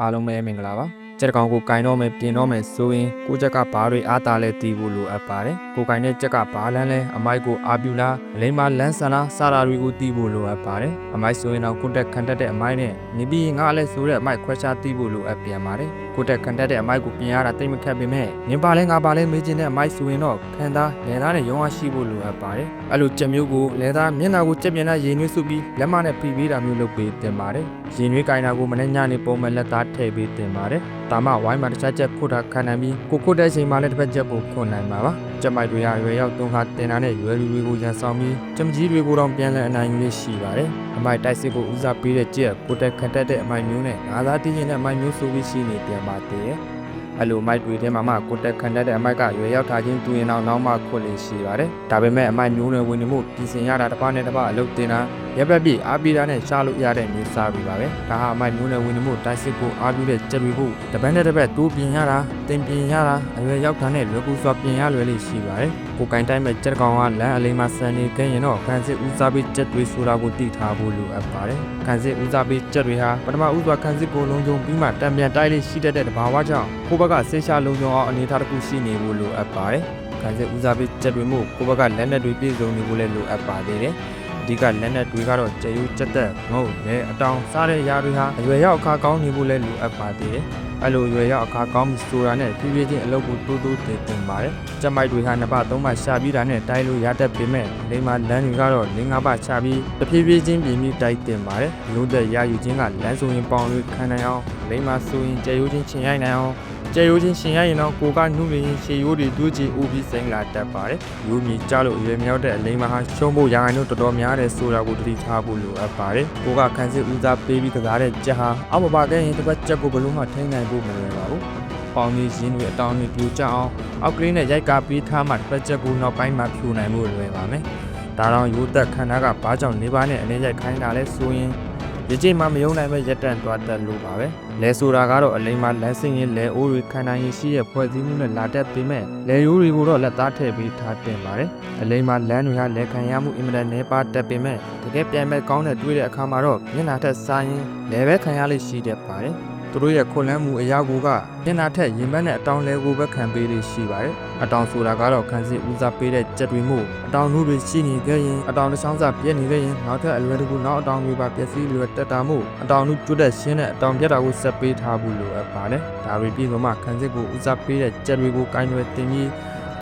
အားလုံးပဲမင်္ဂလာပါကြက်ကောင်ကိုကင်တော့မယ်ပြင်တော့မယ်ဆိုရင်ကိုချက်ကဘားတွေအားတာလဲတီးဖို့လိုအပ်ပါတယ်ကိုကင်တဲ့ချက်ကဘားလန်းလဲအမိုက်ကိုအာပြူလားအလိမ္မာလန်းဆန်လားစာရာတွေကိုတီးဖို့လိုအပ်ပါတယ်အမိုက်ဆိုရင်တော့ကိုတက်ခံတက်တဲ့အမိုက်နဲ့နေပြီးငါလည်းဆိုတဲ့အမိုက်ခွဲခြားတီးဖို့လိုအပ်ပြန်ပါတယ် ကိုတက်ခံတက်တဲ့အမိုက်ကိုပြင်ရတာတိတ်မခက်ပေမဲ့နင်ပါလဲငါပါလဲမေးချင်တဲ့အမိုက်ဆိုရင်တော့ခံသားလဲသားနဲ့ရုံးအားရှိဖို့လိုအပ်ပါတယ်အဲ့လိုချက်မျိုးကိုလဲသားမျက်နှာကိုချက်ပြန်တဲ့ရေနွေးစုပြီးလက်မနဲ့ဖိပြီးတာမျိုးလုပ်ပေးတင်ပါတယ်ရေနွေးကင်တာကိုမနေ့ညနေပုံမှန်လက်သားထည့်ပေးတင်ပါတယ်ဒါမှဝိုင်းမှာတစ်ချက်ချက်ခုတ်တာခံနိုင်ပြီးကိုခုတ်တဲ့ချိန်မှာလည်းတစ်ပတ်ချက်ပိုခွန်နိုင်မှာပါကျက်မိုက်တွေရရွယ်ရောက်တုံးခါတင်တာနဲ့ရွယ်လူတွေကိုရန်ဆောင်ပြီးကျမကြီးတွေကိုတော့ပြန်လဲအနိုင်လေးရှိပါတယ်အမိုက်တိုက်စစ်ကိုဦးစားပေးတဲ့ကြက်ကိုတက်ခတ်တက်တဲ့အမိုက်မျိုးနဲ့ငါးသားတင်းရင်တဲ့အမိုက်မျိုးဆိုပြီးရှိနေပြန်ပါသေးတယ်အဲ့လိုမိုက်တွေထဲမှာမှကိုတက်ခံတတ်တဲ့အမိုက်ကရွယ်ရောက်ထားခြင်းတူရင်တော့နောက်မှခွတ်လေးရှိပါတယ်။ဒါပေမဲ့အမိုက်မျိုးတွေဝင်နေမှုပြင်ဆင်ရတာတစ်ပတ်နဲ့တစ်ပတ်အလုပ်တင်တာ ရပ်ပတ်ပြီးအားပေးတာနဲ့ရှားလို့ရတဲ့မျိုးစားပြီပါပဲ။ဒါဟာအမိုက်မျိုးတွေဝင်နေမှုတိုက်စစ်ကိုအားပြုတဲ့ကြက်တွေဖို့တပတ်နဲ့တစ်ပတ်တိုးပြင်ရတာတင်ပြင်ရတာအရွယ်ရောက်တာနဲ့လွယ်ကူစွာပြင်ရလွယ်လေးရှိပါတယ်။ကိုကင်တိုင်းမဲ့ကြက်ကောင်ကလမ်းအလေးမှာစံနေခဲ့ရင်တော့ခံစစ်ဦးစားပေးကြက်တွေဆိုတာကိုသိထားဖို့လိုအပ်ပါတယ်။ခံစစ်ဦးစားပေးကြက်တွေဟာပထမဦးစွာခံစစ်ကိုလုံးချုံပြီးမှတံပြန်တိုက်လေးရှိတတ်တဲ့တဘာဝကြောင့်ကိုဘက်ကဆေးရှာလုံးချုံအောင်အနေထားတစ်ခုရှိနေဖို့လိုအပ်ပါတယ်။ခံစစ်ဦးစားပေးကြက်တွေမို့ကိုဘက်ကလက်နက်တွေပြည့်စုံနေဖို့လည်းလိုအပ်ပါသေးတယ်။အ ဓိကလက်နက်တွေကတော့ကျေယူကြက်သက်ငုတ်လဲအတောင်စားတဲ့ຢာတွေဟာအရွယ်ရောက်အခါကောင်းနေဖို့လည်းလိုအပ်ပါသေးတယ်။ အဲ့လိုရွယ်ရောက်အခါကောင်းပြီဆိုတာနဲ့ဖြည်းဖြည်းချင်းအလုပ်ကိုတိုးတိုးတင်တင်ပါတယ်။ကြက်မိုက်တွေဟာနှစ်ပတ်သုံးပတ်ရှာပြီးတာနဲ့တိုက်လို့ရတတ်ပေမဲ့လိမ္မာလမ်းတွေကတော့၄၅ပတ်ရှာပြီးတဖြည်းဖြည်းချင်းပြင်ပြီးတိုက်တင်ပါတယ်။လုံးသက်ရယူခြင်းကလမ်းဆိုရင်ပေါင်လို့ခံနိုင်အောင်လိမ္မာဆိုရင်ကြဲရိုးချင်းချင်ရိုက်နိုင်အောင်ကြဲရိုးချင်းရှင်ရရင်တော့ကိုကနှုတ်နေရင်ရှေရိုးတွေတူးချီဦးပြီးစိမ့်လာတတ်ပါတယ်။ရိုးမြကြလို့အရွယ်မြောက်တဲ့အလိမ္မာဟာရှုံးဖို့ရာဂိုင်တို့တော်တော်များတယ်ဆိုတာကိုသတိထားဖို့လိုအပ်ပါတယ်။ကိုကခန်းစစ်ဦးစားပေးပြီးကစားတဲ့ကြက်ဟာအောက်မပါခဲ့ရင်တစ်ပတ်ကြက်ကိုဘလို့မှထိန်းနိုင်ဖို့မလွယ်ပါဘူး။ပေါင်ကြီးရင်းတွေအတောင်တွေပြိုကျအောင်အောက်ကလေးနဲ့ရိုက်ကပေးထားမှတစ်ပတ်ကြက်ကိုနောက်ပိုင်းမှာဖြူနိုင်ဖို့လွယ်ပါမယ်။ဒါတော့ရိုးသက်ခန္ဓာကဘာကြောင့်နေပါနဲ့အနေရိုက်ခိုင်းတာလဲဆိုရင်ရကြိတ်မှမယုံနိုင်မဲ့ရက်တန့်သွားတတ်လို့ပါပဲလဲဆိုတာကတော့အလိမ္မာလမ်းစင်ရင်လဲအိုးတွေခန္ဓာရင်ရှိရဲ့ဖွဲ့စည်းမှုနဲ့လာတတ်ပေမဲ့လဲရိုးတွေကိုတော့လက်သားထည့်ပြီးထားတင်ပါတယ်အလိမ္မာလမ်းတွေဟာလဲခံရမှုအင်မတန်နှဲပါတတ်ပေမဲ့တကယ်ပြန်မဲ့ကောင်းတဲ့တွေးတဲ့အခါမှာတော့မျက်နှာထက်စားရင်လဲပဲခံရလိမ့်ရှိတတ်ပါတယ် သူတို့ရဲ့ခွန်လန်းမှုအရာကိုကမျက်နှာထက်ရင်ဘတ်နဲ့အတောင်လဲကိုပဲခံပေးလို့ရှိပါတယ်အတောင်ဆိုတာကတော့ခံစစ်ဦးစားပေးတဲ့ကြက်တွေမှုအတောင်တို့တွေရှိနေခဲ့ရင်အတောင်တစ်ချောင်းစာပြည့်နေခဲ့ရင်နောက်ထပ်အလွယ်တကူနောက်အတောင်တွေပါပျက်စီးလွယ်တက်တာမှုအတောင်တို့ကျွတ်တဲ့ရှင်းတဲ့အတောင်ပြတ်တာကိုဆက်ပေးထားဖို့လိုအပ်ပါတယ်ဒါတွေပြီးတော့မှခံစစ်ကိုဦးစားပေးတဲ့ကြက်တွေကိုကိုင်းရွယ်တင်ပြီး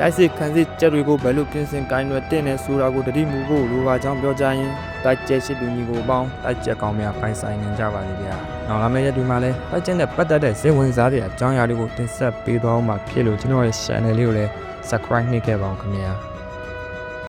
တိုက်စစ်ခံစစ်ကြက်တွေကိုဘယ်လိုပြင်ဆင်ကိုင်းရွယ်တင်နေဆိုတာကိုတတိမူဖို့လိုပါကြောင်းပြောကြရင်တိုက်ကျက်ရှိသူညီကိုပေါင်းတိုက်ကျက်ကောင်းများပိုင်ဆိုင်နေကြပါလိမ့်ဗျာနောက်လာမယ့်ရက်တွေမှာလည်းတိုက်ကျက်နဲ့ပတ်သက်တဲ့စိတ်ဝင်စားတဲ့အကြောင်းအရာတွေကိုတင်ဆက်ပေးသွားမှာဖြစ်လို့ကျွန်တော်ရဲ့ channel လေးကိုလည်း subscribe နှိပ်ခဲ့ပါအောင်ခင်ဗျာ